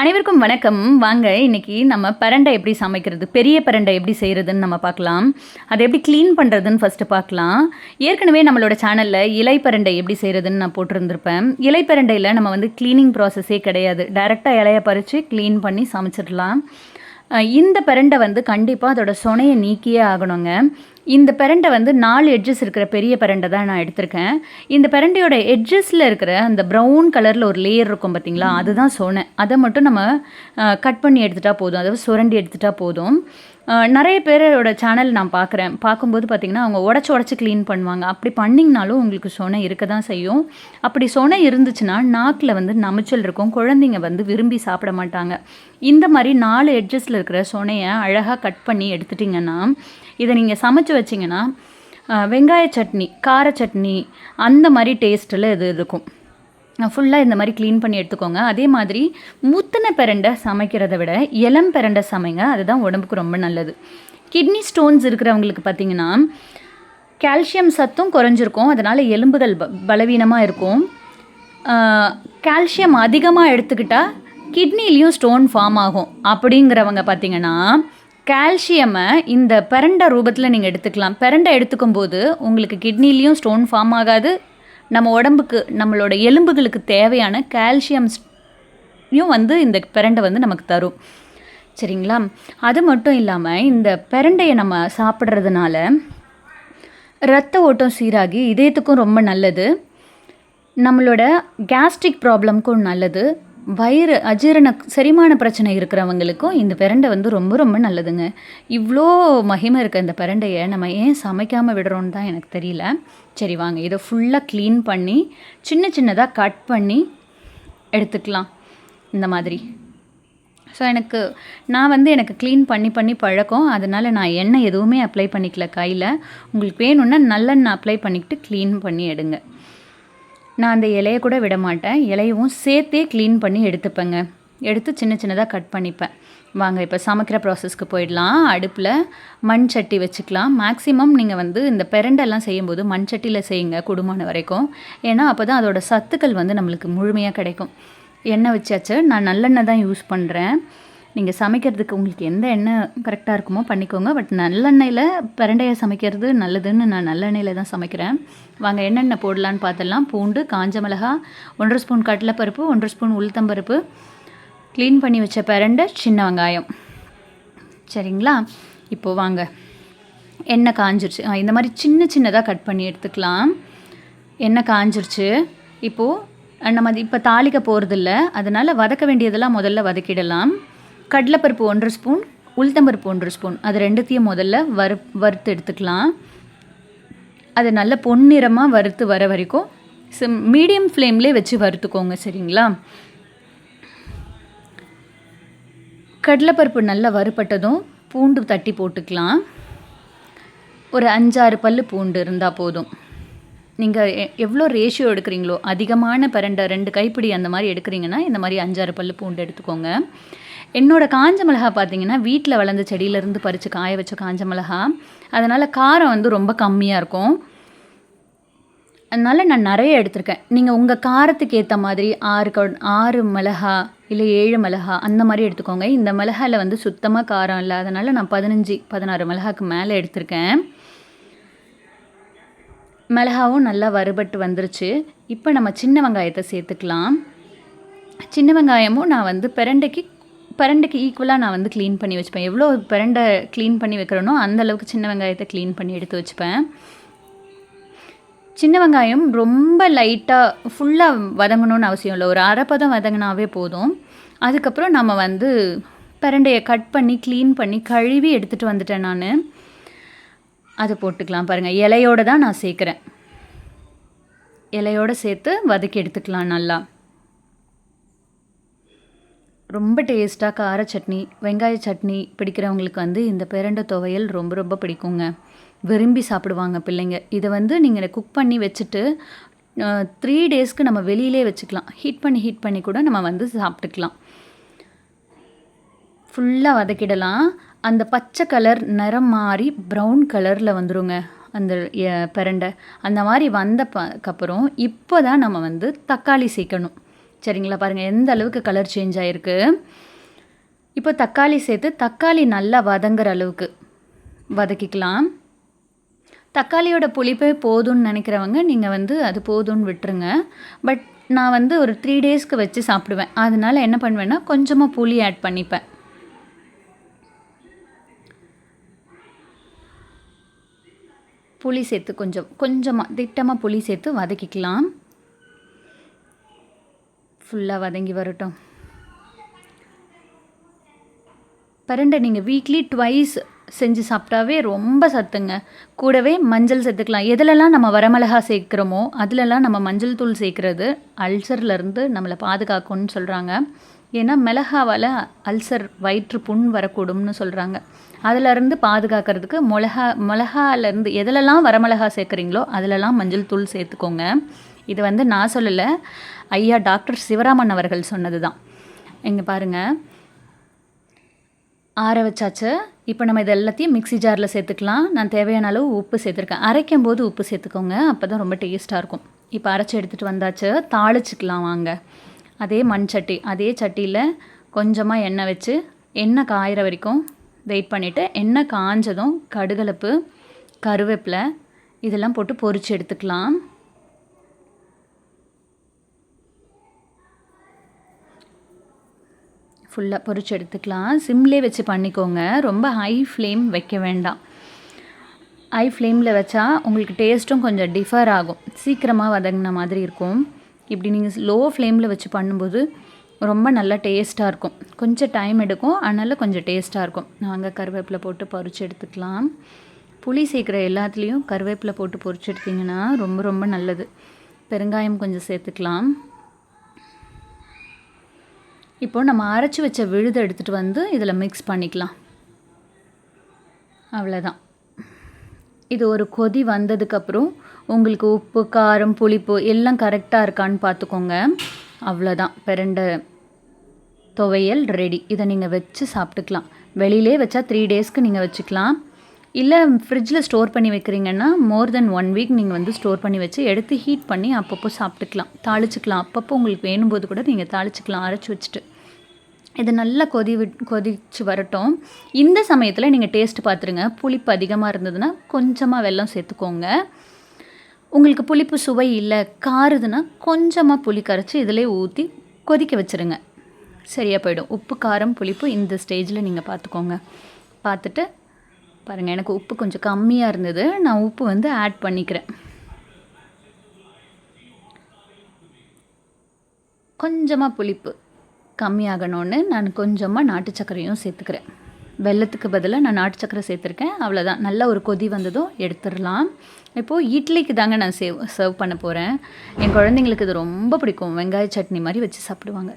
அனைவருக்கும் வணக்கம். வாங்க இன்னைக்கு நம்ம பரண்டை எப்படி சமைக்கிறது பெரிய பரண்டை எப்படி செய்கிறதுன்னு நம்ம பார்க்கலாம். அதை எப்படி க்ளீன் பண்ணுறதுன்னு ஃபஸ்ட்டு பார்க்கலாம். ஏற்கனவே நம்மளோட சேனலில் இலை பரண்டை எப்படி செய்கிறதுன்னு நான் போட்டிருந்திருப்பேன். இலை பரண்டையில் நம்ம வந்து க்ளீனிங் ப்ராசஸே கிடையாது. டைரெக்டாக இலையை பறித்து க்ளீன் பண்ணி சமைச்சிடலாம். இந்த பரண்டை வந்து கண்டிப்பாக அதோட சொனையை நீக்கியே ஆகணுங்க. இந்த பிரண்டை வந்து நாலு எட்ஜஸ் இருக்கிற பெரிய பிரண்டை தான் நான் எடுத்திருக்கேன். இந்த பிரண்டையோட எட்ஜஸில் இருக்கிற அந்த ப்ரௌன் கலரில் ஒரு லேயர் இருக்கும் பார்த்தீங்களா அதுதான் சொனை அதை மட்டும் நம்ம கட் பண்ணி எடுத்துட்டா போதும். அதாவது சுரண்டி எடுத்துட்டா போதும். நிறைய பேரோட சேனல் நான் பார்க்குறேன் பார்க்கும்போது பார்த்தீங்கன்னா அவங்க உடச்சி உடச்சி க்ளீன் பண்ணுவாங்க. அப்படி பண்ணிங்கனாலும் உங்களுக்கு சொனை இருக்க தான் செய்யும். அப்படி சொனை இருந்துச்சுன்னா நாக்கில் வந்து நமைச்சல் இருக்கும். குழந்தைங்க வந்து விரும்பி சாப்பிட மாட்டாங்க. இந்த மாதிரி நாலு எட்ஜஸில் இருக்கிற சொனையை அழகாக கட் பண்ணி எடுத்துட்டிங்கன்னா இதை நீங்கள் சமைச்சு வச்சிங்கன்னா வெங்காய சட்னி கார சட்னி அந்த மாதிரி டேஸ்ட்டில் இது இருக்கும். ஃபுல்லாக இந்த மாதிரி க்ளீன் பண்ணி எடுத்துக்கோங்க. அதே மாதிரி முத்தின பிரண்டை சமைக்கிறத விட இளம் பெரண்டை சமைங்க. அதுதான் உடம்புக்கு ரொம்ப நல்லது. கிட்னி ஸ்டோன்ஸ் இருக்கிறவங்களுக்கு பார்த்தீங்கன்னா கால்சியம் சத்தும் குறைஞ்சிருக்கும். அதனால் எலும்புகள் ப பலவீனமாக இருக்கும். கால்சியம் அதிகமாக எடுத்துக்கிட்டால் கிட்னிலையும் ஸ்டோன் ஃபார்ம் ஆகும். அப்படிங்கிறவங்க பார்த்திங்கன்னா கால்சியமை இந்த பெரண்டை ரூபத்தில் நீங்கள் எடுத்துக்கலாம். பெரண்டை எடுத்துக்கும் போது உங்களுக்கு கிட்னிலையும் ஸ்டோன் ஃபார்ம் ஆகாது. நம்ம உடம்புக்கு நம்மளோட எலும்புகளுக்கு தேவையான கால்சியம்ஸையும் வந்து இந்த பெரண்டை வந்து நமக்கு தரும். சரிங்களா? அது மட்டும் இல்லாமல் இந்த பெரண்டையை நம்ம சாப்பிட்றதுனால ரத்த ஓட்டம் சீராகி இதயத்துக்கும் ரொம்ப நல்லது. நம்மளோட கேஸ்ட்ரிக் ப்ராப்ளம்க்கும் நல்லது. வயிறு அஜீரண செரிமான பிரச்சனை இருக்கிறவங்களுக்கும் இந்த பிரண்டை வந்து ரொம்ப ரொம்ப நல்லதுங்க. இவ்வளோ மகிமை இருக்க இந்த பிரண்டையை நம்ம ஏன் சமைக்காமல் விடுறோன்னு தான் எனக்கு தெரியல. சரி வாங்க இதை ஃபுல்லாக க்ளீன் பண்ணி சின்ன சின்னதாக கட் பண்ணி எடுத்துக்கலாம். இந்த மாதிரி. ஸோ எனக்கு நான் வந்து எனக்கு க்ளீன் பண்ணி பண்ணி பழக்கம். அதனால் நான் எண்ணெய் எதுவுமே அப்ளை பண்ணிக்கல கையில். உங்களுக்கு வேணும்னா நல்லெண்ணெய் அப்ளை பண்ணிக்கிட்டு க்ளீன் பண்ணி எடுங்க. நான் அந்த இலையை கூட விட மாட்டேன். இலையவும் சேர்த்தே க்ளீன் பண்ணி எடுத்துப்பேங்க. எடுத்து சின்ன சின்னதாக கட் பண்ணிப்பேன். வாங்க இப்போ சமைக்கிற ப்ராசஸ்க்கு போயிடலாம். அடுப்பில் மண் சட்டி வச்சுக்கலாம். மேக்ஸிமம் நீங்கள் வந்து இந்த பெரண்டெல்லாம் செய்யும்போது மண் சட்டியில் செய்யுங்க குடுமான வரைக்கும். ஏன்னா அப்போ தான் அதோட சத்துக்கள் வந்து நம்மளுக்கு முழுமையாக கிடைக்கும். எண்ணெய் வச்சாச்சு. நான் நல்லெண்ணெய் தான் யூஸ் பண்ணுறேன் நீங்கள் சமைக்கிறதுக்கு உங்களுக்கு எந்த எண்ணெய் கரெக்டாக இருக்குமோ பண்ணிக்கோங்க. பட் நல்லெண்ணெயில் பிரண்டையை சமைக்கிறது நல்லதுன்னு நான் நல்லெண்ணெயில் தான் சமைக்கிறேன். வாங்க என்னென்ன போடலான்னு பார்த்துடலாம். பூண்டு காஞ்ச மிளகா ஒன்றரை ஸ்பூன் கடலைப்பருப்பு ஒன்றரை ஸ்பூன் உளுத்தம்பருப்பு. க்ளீன் பண்ணி வச்ச பிரண்டை சின்ன வெங்காயம். சரிங்களா? இப்போது வாங்க. எண்ணெய் காஞ்சிருச்சு. இந்த மாதிரி சின்ன சின்னதாக கட் பண்ணி எடுத்துக்கலாம். எண்ணெய் காஞ்சிருச்சு. இப்போது நம்ம இப்போ தாளிக்க போகிறதில்ல அதனால் வதக்க வேண்டியதெல்லாம் முதல்ல வதக்கிடலாம். கடலைப்பருப்பு ஒன்றரை ஸ்பூன் உளுத்தம்பருப்பு ஒன்றரை ஸ்பூன். அது ரெண்டுத்தையும் முதல்ல வறு வறுத்து எடுத்துக்கலாம். அது நல்ல பொன்னிறமாக வறுத்து வர வரைக்கும் சிம் மீடியம் ஃப்ளேம்லேயே வச்சு வறுத்துக்கோங்க சரிங்களா? கடலைப்பருப்பு நல்லா வறுப்பட்டதும் பூண்டு தட்டி போட்டுக்கலாம். ஒரு அஞ்சாறு பல்லு பூண்டு இருந்தால் போதும். நீங்கள் எவ்வளோ ரேஷியோ எடுக்கிறீங்களோ அதிகமான பரண்டை ரெண்டு கைப்பிடி அந்த மாதிரி எடுக்கிறீங்கன்னா இந்த மாதிரி அஞ்சாறு பல்லு பூண்டு எடுத்துக்கோங்க. என்னோட காஞ்ச மிளகா பார்த்தீங்கன்னா வீட்டில் வளர்ந்த செடியிலேருந்து பறித்து காய வச்ச காஞ்ச மிளகா. அதனால் காரம் வந்து ரொம்ப கம்மியாக இருக்கும். அதனால் நான் நிறைய எடுத்திருக்கேன். நீங்கள் உங்கள் காரத்துக்கு ஏற்ற மாதிரி ஆறு க ஆறு மிளகா இல்லை ஏழு மிளகா அந்த மாதிரி எடுத்துக்கோங்க. இந்த மிளகாயில் வந்து சுத்தமாக காரம் இல்லை அதனால் நான் பதினஞ்சு பதினாறு மிளகாக்கு மேலே எடுத்திருக்கேன். மிளகாவும் நல்லா வறுபட்டு வந்துருச்சு. இப்போ நம்ம சின்ன வெங்காயத்தை சேர்த்துக்கலாம். சின்ன வெங்காயமும் நான் வந்து பிரண்டைக்கு பரண்டைக்கு ஈக்குவலாக நான் வந்து க்ளீன் பண்ணி வச்சுப்பேன். எவ்வளோ பிரண்டை க்ளீன் பண்ணி வைக்கிறேனோ அந்த அளவுக்கு சின்ன வெங்காயத்தை க்ளீன் பண்ணி எடுத்து வச்சுப்பேன். சின்ன வெங்காயம் ரொம்ப லைட்டாக ஃபுல்லாக வதங்கணும்னு அவசியம் இல்லை. ஒரு அரைப்பதம் வதங்கினாவே போதும். அதுக்கப்புறம் நம்ம வந்து பிரண்டையை கட் பண்ணி க்ளீன் பண்ணி கழுவி எடுத்துகிட்டு வந்துட்டேன் நான். அதை போட்டுக்கலாம் பாருங்கள் இலையோடு தான் நான் சேர்க்குறேன். இலையோடு சேர்த்து வதக்கி எடுத்துக்கலாம் நல்லா. ரொம்ப டேஸ்ட்டாக கார சட்னி வெங்காய சட்னி பிடிக்கிறவங்களுக்கு வந்து இந்த பிரண்டை துவையல் ரொம்ப ரொம்ப பிடிக்குங்க. விரும்பி சாப்பிடுவாங்க பிள்ளைங்க. இதை வந்து நீங்கள் குக் பண்ணி வச்சுட்டு த்ரீ டேஸ்க்கு நம்ம வெளியிலே வச்சுக்கலாம். ஹீட் பண்ணி ஹீட் பண்ணி கூட நம்ம வந்து சாப்பிட்டுக்கலாம். ஃபுல்லாக வதக்கிடலாம். அந்த பச்சை கலர் நிறம் மாறி ப்ரௌன் கலரில் வந்துருங்க அந்த பெரண்டை பிரண்டை. அந்த மாதிரி வந்த ப- அப்புறம் இப்போ தான் நம்ம வந்து தக்காளி சேர்க்கணும். சரிங்களா? பாருங்கள் எந்த அளவுக்கு கலர் சேஞ்ச் ஆகிருக்கு இப்போ தக்காளி சேர்த்து தக்காளி நல்லா வதங்குற அளவுக்கு வதக்கிக்கலாம். தக்காளியோட புளிப்பே போதும்னு நினைக்கிறவங்க நீங்கள் வந்து அது போதும்னு விட்டுருங்க. பட் நான் வந்து ஒரு த்ரீ டேஸ்க்கு வச்சு சாப்பிடுவேன். அதனால என்ன பண்ணுவேன்னா கொஞ்சமாக புளி ஆட் பண்ணிப்பேன். புளி சேர்த்து கொஞ்சம் கொஞ்சமாக திட்டமாக புளி சேர்த்து வதக்கிக்கலாம். ஃபுல்லாக வதங்கி வரட்டும். பரண்டை நீங்கள் வீக்லி ட்வைஸ் செஞ்சு சாப்பிட்டாவே ரொம்ப சத்துங்க. கூடவே மஞ்சள் சேர்த்துக்கலாம். எதுலலாம் நம்ம வரமிளகா சேர்க்குறோமோ அதிலலாம் நம்ம மஞ்சள் தூள் சேர்க்குறது அல்சர்லேருந்து நம்மளை பாதுகாக்கும்னு சொல்கிறாங்க ஏன்னா மிளகாவால் அல்சர் வயிற்று புண் வரக்கூடும்னு சொல்கிறாங்க அதிலருந்து பாதுகாக்கிறதுக்கு மிளகா மிளகாலேருந்து எதுலலாம் வரமிளகா சேர்க்குறீங்களோ அதிலலாம் மஞ்சள் தூள் சேர்த்துக்கோங்க. இது வந்து நான் சொல்லலை. ஐயா டாக்டர் சிவராமன் அவர்கள் சொன்னது தான் இங்கே பாருங்கள் ஆற வச்சாச்சு. இப்போ நம்ம இது எல்லாத்தையும் மிக்ஸி ஜாரில் சேர்த்துக்கலாம். நான் தேவையான அளவு உப்பு சேர்த்துருக்கேன். அரைக்கும் போது உப்பு சேர்த்துக்கோங்க. அப்போ தான் ரொம்ப டேஸ்ட்டாக இருக்கும். இப்போ அரைச்சி எடுத்துகிட்டு வந்தாச்சு. தாளிச்சிக்கலாம் வாங்க. அதே மண் சட்டி. அதே சட்டியில் கொஞ்சமாக எண்ணெய் வச்சு எண்ணெய் காயிற வரைக்கும் வெயிட் பண்ணிவிட்டு எண்ணெய் காஞ்சதும் கடுகலப்பு கருவேப்பிலை இதெல்லாம் போட்டு பொரித்து எடுத்துக்கலாம். ஃபுல்லாக பொரிச்சு எடுத்துக்கலாம். சிம்லே வச்சு பண்ணிக்கோங்க. ரொம்ப ஹை ஃப்ளேம் வைக்க வேண்டாம். ஹை ஃப்ளேமில் வச்சா உங்களுக்கு டேஸ்ட்டும் கொஞ்சம் டிஃபர் ஆகும். சீக்கிரமாக வதங்கின மாதிரி இருக்கும். இப்படி நீங்கள் லோ ஃப்ளேமில் வச்சு பண்ணும்போது ரொம்ப நல்லா டேஸ்ட்டாக இருக்கும். கொஞ்சம் டைம் எடுக்கும். அதனால் கொஞ்சம் டேஸ்ட்டாக இருக்கும். நாங்கள் கருவேப்பிலை போட்டு பறித்து எடுத்துக்கலாம். புளி சேர்க்குற எல்லாத்துலேயும் கருவேப்பிலை போட்டு பொறிச்சு எடுத்திங்கன்னா ரொம்ப ரொம்ப நல்லது. பெருங்காயம் கொஞ்சம் சேர்த்துக்கலாம். இப்போ நம்ம அரைச்சி வச்ச விழுதை எடுத்துகிட்டு வந்து இதில் மிக்ஸ் பண்ணிக்கலாம். அவ்வளோதான் இது ஒரு கொதி வந்ததுக்கப்புறம் உங்களுக்கு உப்பு காரம் புளிப்பு எல்லாம் கரெக்டாக இருக்கான்னு பார்த்துக்கோங்க அவ்வளோதான் பிறண்ட துவையல் ரெடி இதை நீங்கள் வச்சு சாப்பிட்டுக்கலாம். வெளியிலே வச்சா த்ரீ டேஸ்க்கு நீங்கள் வச்சுக்கலாம். இல்லை ஃப்ரிட்ஜில் ஸ்டோர் பண்ணி வைக்கிறீங்கன்னா மோர் தென் ஒன் வீக் நீங்கள் வந்து ஸ்டோர் பண்ணி வச்சு எடுத்து ஹீட் பண்ணி அப்பப்போ சாப்பிட்டுக்கலாம். தாளிச்சிக்கலாம். அப்பப்போ உங்களுக்கு வேணும்போது கூட நீங்கள் தாளிச்சிக்கலாம் அரைச்சி வச்சுட்டு. இது நல்லா கொதி விட் கொதிச்சு வரட்டும். இந்த சமயத்தில் நீங்கள் டேஸ்ட் பார்த்துருங்க புளிப்பு அதிகமாக இருந்ததுன்னா கொஞ்சமாக வெல்லம் சேர்த்துக்கோங்க. உங்களுக்கு புளிப்பு சுவை இல்லை காருதுன்னா கொஞ்சமாக புளி கரைச்சி இதிலே ஊற்றி கொதிக்க வச்சுருங்க. சரியாக போயிடும். உப்பு காரம் புளிப்பு இந்த ஸ்டேஜில் நீங்கள் பார்த்துக்கோங்க பார்த்துட்டு பாருங்கள் எனக்கு உப்பு கொஞ்சம் கம்மியாக இருந்தது. நான் உப்பு வந்து ஆட் பண்ணிக்கிறேன். கொஞ்சமாக புளிப்பு கம்மியாகணும்னு நான் கொஞ்சமாக நாட்டு சர்க்கரையும் சேர்த்துக்கிறேன். வெள்ளத்துக்கு பதிலாக நான் நாட்டு சக்கரை சேர்த்துருக்கேன். அவ்வளோதான் நல்ல ஒரு கொதி வந்ததும் எடுத்துடலாம். இப்போது இட்லிக்கு தாங்க நான் சேவ் சர்வ் பண்ண போகிறேன் என் குழந்தைங்களுக்கு இது ரொம்ப பிடிக்கும். வெங்காய சட்னி மாதிரி வச்சு சாப்பிடுவாங்க.